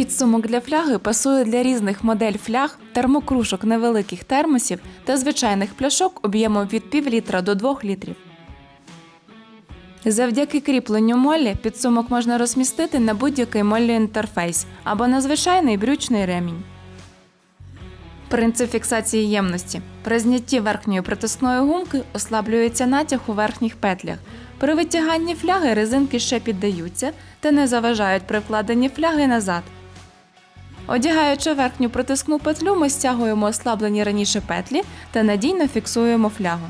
Підсумок для фляги пасує для різних модель фляг, термокружок невеликих термосів та звичайних пляшок об'ємом від пів літра до 2 літрів. Завдяки кріпленню моллі підсумок можна розмістити на будь-який моллі інтерфейс або на звичайний брючний ремінь. Принцип фіксації ємності. При знятті верхньої притискної гумки ослаблюється натяг у верхніх петлях. При витяганні фляги резинки ще піддаються та не заважають при вкладенні фляги назад. Одягаючи верхню притискну петлю, ми стягуємо ослаблені раніше петлі та надійно фіксуємо флягу.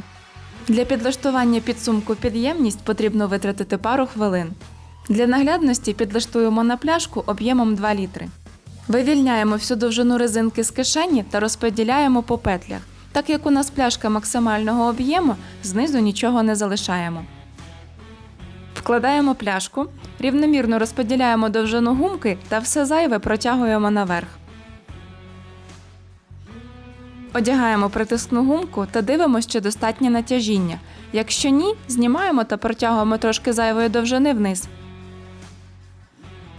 Для підлаштування підсумку під ємність потрібно витратити пару хвилин. Для наглядності підлаштуємо на пляшку об'ємом 2 літри. Вивільняємо всю довжину резинки з кишені та розподіляємо по петлях. Так як у нас пляшка максимального об'єму, знизу нічого не залишаємо. Вкладаємо пляшку, рівномірно розподіляємо довжину гумки та все зайве протягуємо наверх. Одягаємо притискну гумку та дивимося, чи достатнє натяжіння. Якщо ні, знімаємо та протягуємо трошки зайвої довжини вниз.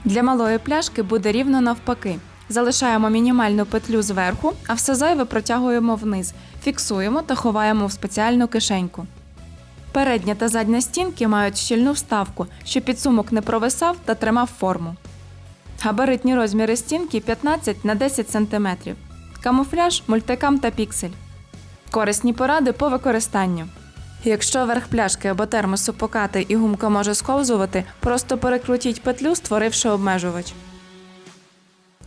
Для малої пляшки буде рівно навпаки. Залишаємо мінімальну петлю зверху, а все зайве протягуємо вниз, фіксуємо та ховаємо в спеціальну кишеньку. Передня та задня стінки мають щільну вставку, щоб підсумок не провисав та тримав форму. Габаритні розміри стінки 15 на 10 см. Камуфляж, мультикам та піксель. Корисні поради по використанню. Якщо верх пляшки або термосу покати і гумка може сковзувати, просто перекрутіть петлю, створивши обмежувач.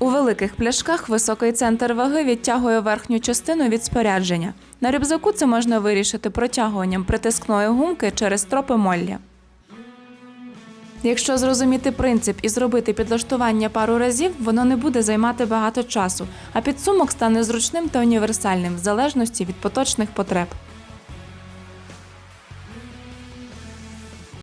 У великих пляшках високий центр ваги відтягує верхню частину від спорядження. На рюкзаку це можна вирішити протягуванням притискної гумки через стропи молля. Якщо зрозуміти принцип і зробити підлаштування пару разів, воно не буде займати багато часу, а підсумок стане зручним та універсальним в залежності від поточних потреб.